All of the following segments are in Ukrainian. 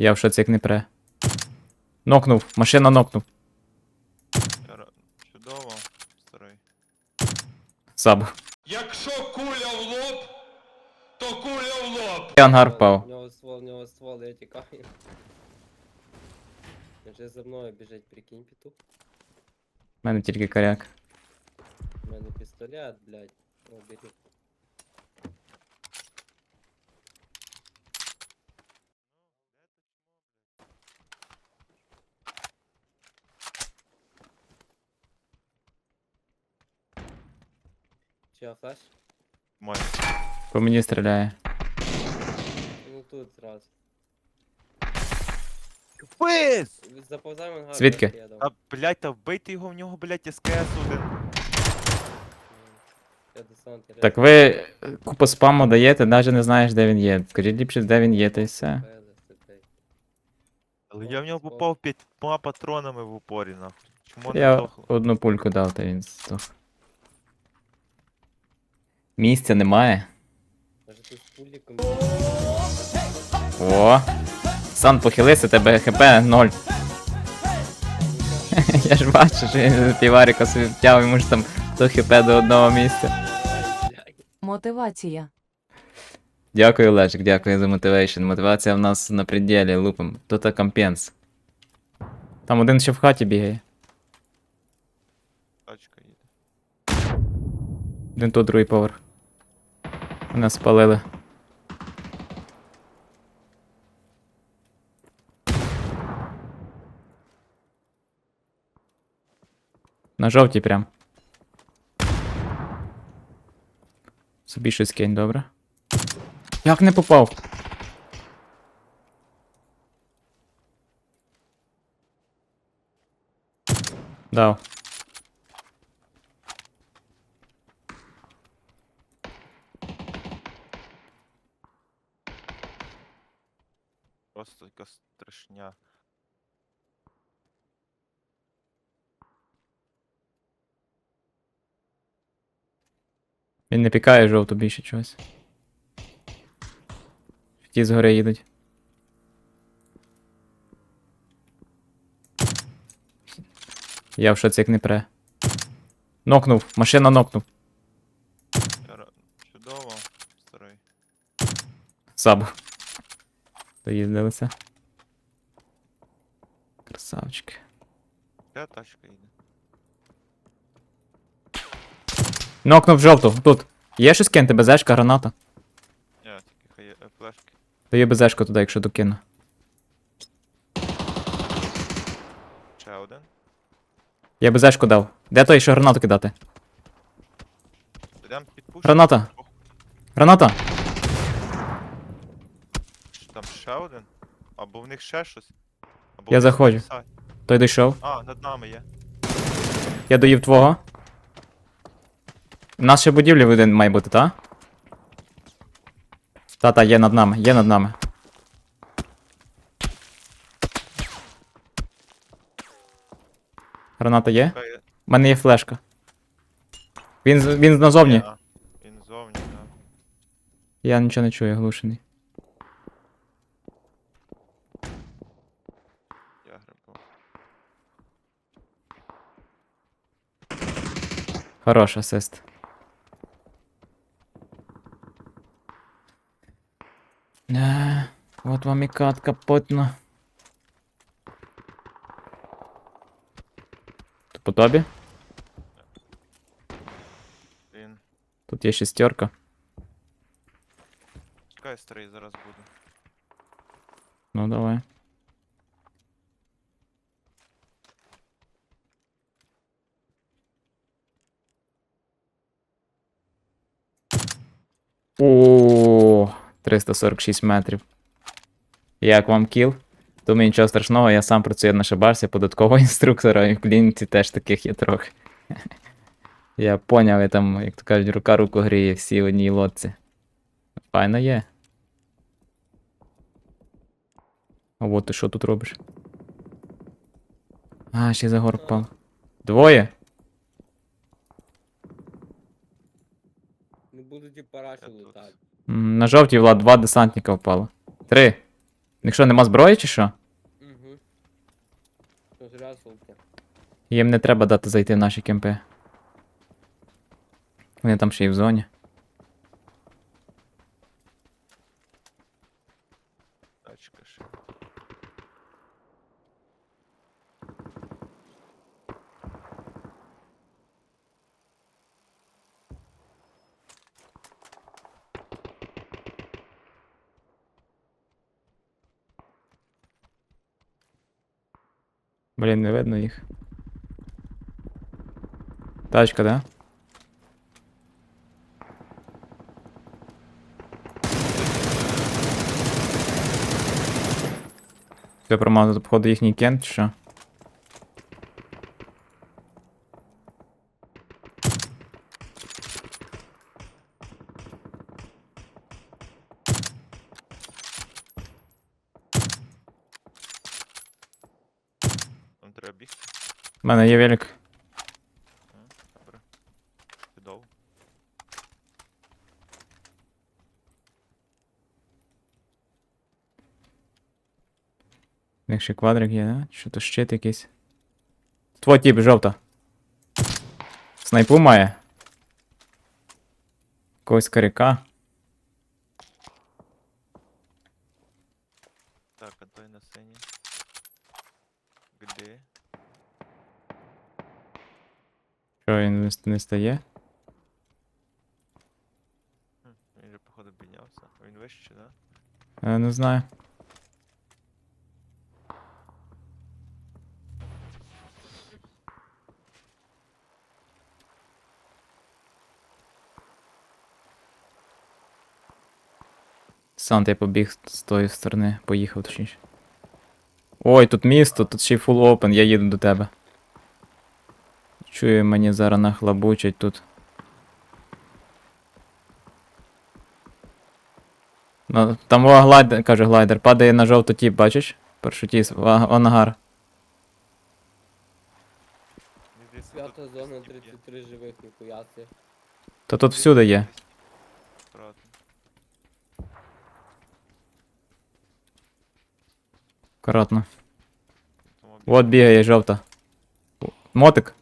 Я в шоці як не пре. Нокнув, машина нокнув. Я Чудово, старий. Саб. Якщо куля в лоб, то куля в лоб. Ангар впав. У нього ствол, у нього ствол, я тікаю. Він же за мною біжить, прикинь, петух. У мене тільки коряк. У мене пістолет, блядь. О, бери. Чё, флеш? Мой. По мені стріляє. Ну тут зразу. Пис! Заповзай мангар. Звідки? я дав. А, блядь, та вбийте його, в нього, блядь, СКС один. Я десант, я Так ви е, купу спаму даєте, навіть не знаєш, де він є. Скажіть ліпше, де він є, та й все. Але я в нього попав п'ятьма патронами в упорі, нахуй. Чому не Я одну пульку дав, та він здох. Місця немає. О! Сан похилився, тебе хп 0. Я ж бачу, що він піварика собі втяв, йому ж там то хп до одного місця. Мотивація. Дякую, Лежик, дякую за мотивейшн. Мотивація в нас на пределі, лупим. Тут компенс. Там один ще в хаті бігає. Тачка їде. Один тут другий поверх. Мене спалили. На жовтій прям. Собі щось кинь, добре. Як не попав? Дав. Він не пікає жовту більше чогось. Ті згори їдуть. Я в шоці як не пре. Нокнув, машина нокнув. Я Чудово, старий. Саб. Доїздилися. Красавчики. Де тачка їде? Нокнув жовту, тут. Є щось кинути, безешка, граната. Ні, тільки хай е, флешки. Даю безешку туди, якщо докину. Ще один. Я безешку дав. Де той, що гранату кидати? Підем підпушимо. Граната. Граната! Там ще один? Або в них ще щось. Або Я в них заходжу. сайт. Той дійшов. А, над нами є. Я доїв твого. У нас ще будівлі один має бути, та? Та-та, є над нами, є над нами. Граната є? У мене є флешка. Він, він назовні. Він зовні, так. Я нічого не чую, глушений. Я грибу. Хорош асист. Е, от вам і катка потна. То по тобі? Він. Тут є шестерка. Чекай, старий зараз буде. Ну давай. О, 346 метрів. Як вам кіл? Думаю, нічого страшного, я сам працюю на шабарсі податкового інструктора, і в клініці теж таких є трохи. Я поняв, я там, як то кажуть, рука руку гріє всі в одній лодці. Файно є. А от ти що тут робиш? А, ще за гор впав. Двоє? Не буду ті параші. М, На жовтій Влад, два десантника впало. Три. Якщо нема зброї чи що? Угу. Їм не треба дати зайти в наші кемпи. Вони там ще й в зоні. Тачка ще. Блін, не видно їх. Тачка, да? Все промазано, походу, їхній кент, чи що? Там треба бігти. У мене є велик. Добре. Чудово. У них ще квадрик є, да? Що то щит якийсь. Твой тип, жовта. Снайпу має. Когось каріка. Так, а той на сині. Где? Що він не не стає? Він же походу піднявся. Він вище, да? Я не знаю. Сант, я побіг з тої сторони, поїхав точніше. Ой, тут місто, тут ще й фул опен, я їду до тебе. Чую, мені зараз нахлабучать тут. Ну, там о, глайдер, каже глайдер, падає на жовту тіп, бачиш? Першотіс, ангар. П'ята зона, 33 живих, ніхуя це. То тут всюди є. Аккуратно. От бігає жовта. Мотик.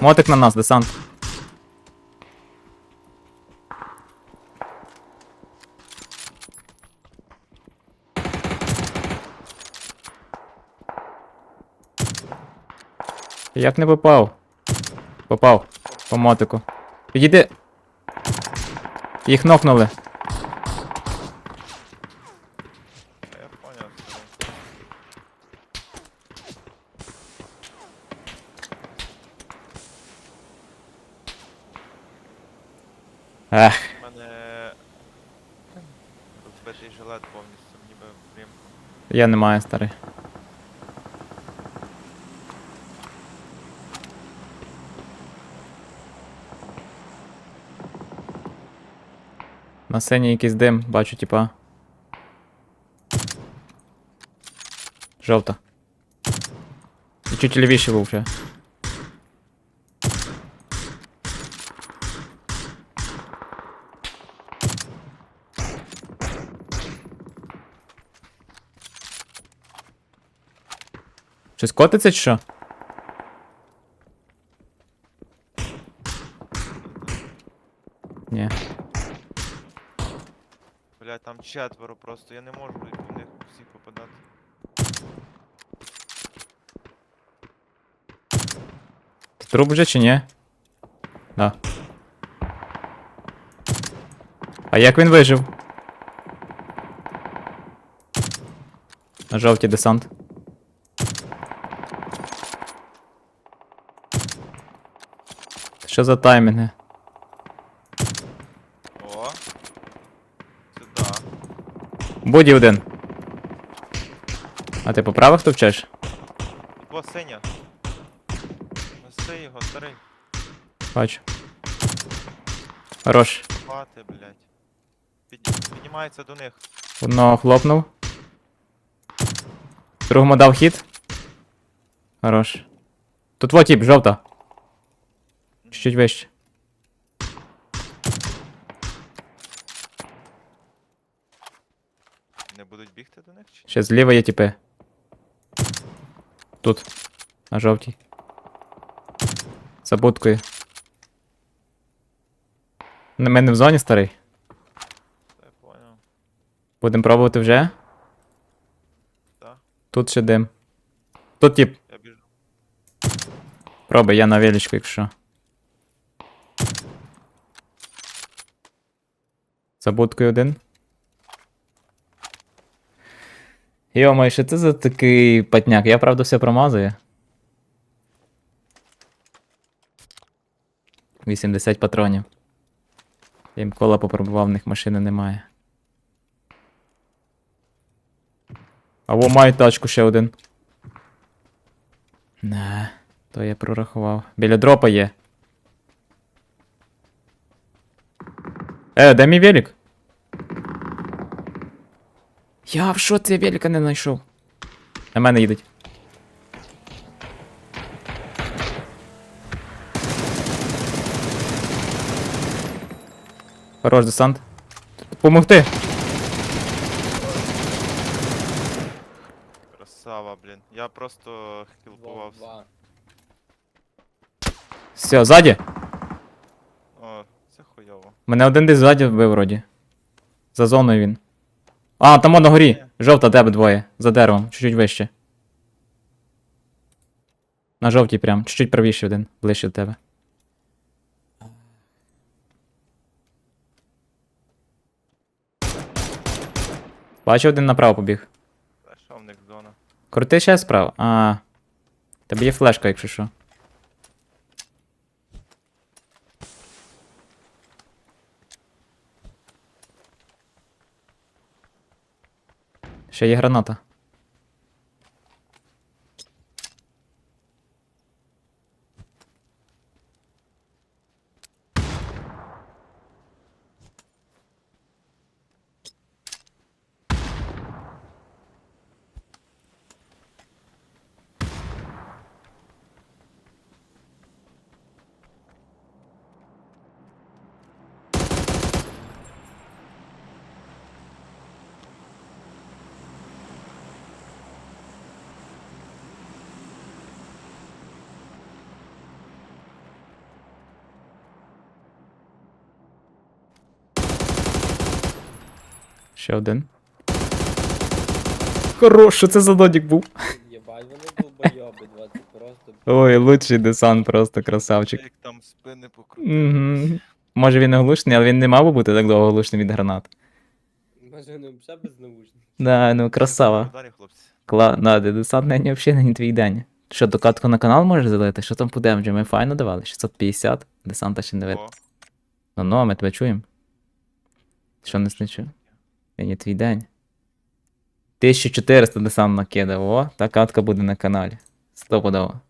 Мотик на нас, десант. Як не попав? Попав. По мотику. Підійди. Їх нокнули. А я понял. що ви. Ех, У мене розбитий жилет повністю, ніби прям. Я не маю старий. На сцені якийсь дим, бачу, типа. Жовта. І чуть лівіше був ще. Щось котиться чи що? Ні. Блядь, там четверо просто, я не можу в них всіх попадати. Труп вже чи ні? Да. А як він вижив? На жовті десант. Що за таймінги? О! Сюда. Боді один. А ти по правих товчеш? О, синя. Неси його, старий. Бачу. Хорош. Хвати, блядь. Під... Піднімається до них. Одного хлопнув. Другому дав хід. Хорош. Тут вот тип, жовта. Чуть-чуть вище. Не будуть бігти до них? чи Ще зліва є тіпи. Тут. На жовтій. За будкою. На мене в зоні старий. Я понял. Будемо пробувати вже? Так. Тут ще дим. Тут тип. Я біжу. Пробуй, я на величку, якщо. За будкою один. Йомай, що це за такий патняк? Я правда все промазую. 80 патронів. Я їм кола попробував, в них машини немає. А во маю тачку ще один. Не, то я прорахував. Біля дропа є. Е, де мій велик? Я в шоці я велика не знайшов. На мене їдуть. Хорош десант. Помогти. Красава, блін. Я просто хілпувався. Все, ззаді. О, це хуйово. Мене один десь ззаді вбив вроді. За зоною він. А, там он на горі. Жовта тебе двоє. За деревом, чуть-чуть вище. На жовтій прям, чуть-чуть правіше один, ближче до тебе. Бачу, один направо побіг. Та що в них зона? Крути ще справа. А. Тебе є флешка, якщо що. Ще є граната. Ще один. Хорош, що це за додік був. Єбать, вони долбойоби, 20 просто. Ой, лучший десант, просто красавчик. Як там спини покрутили. Угу. Може він оглушений, але він не мав би бути так довго оглушений від гранат. Може вони взагалі без наушників. Да, ну красава. Ударі, хлопці. Кла... Да, десант нині взагалі не твій день. Що, докатку на канал можеш залити? Що там по демджі? Ми файно давали? 650, десанта ще не видно. О, Ну, ну, а ми тебе чуємо. Що не чує? Нині твій день. 1400 десант накидав, о, та катка буде на каналі. Стопудово.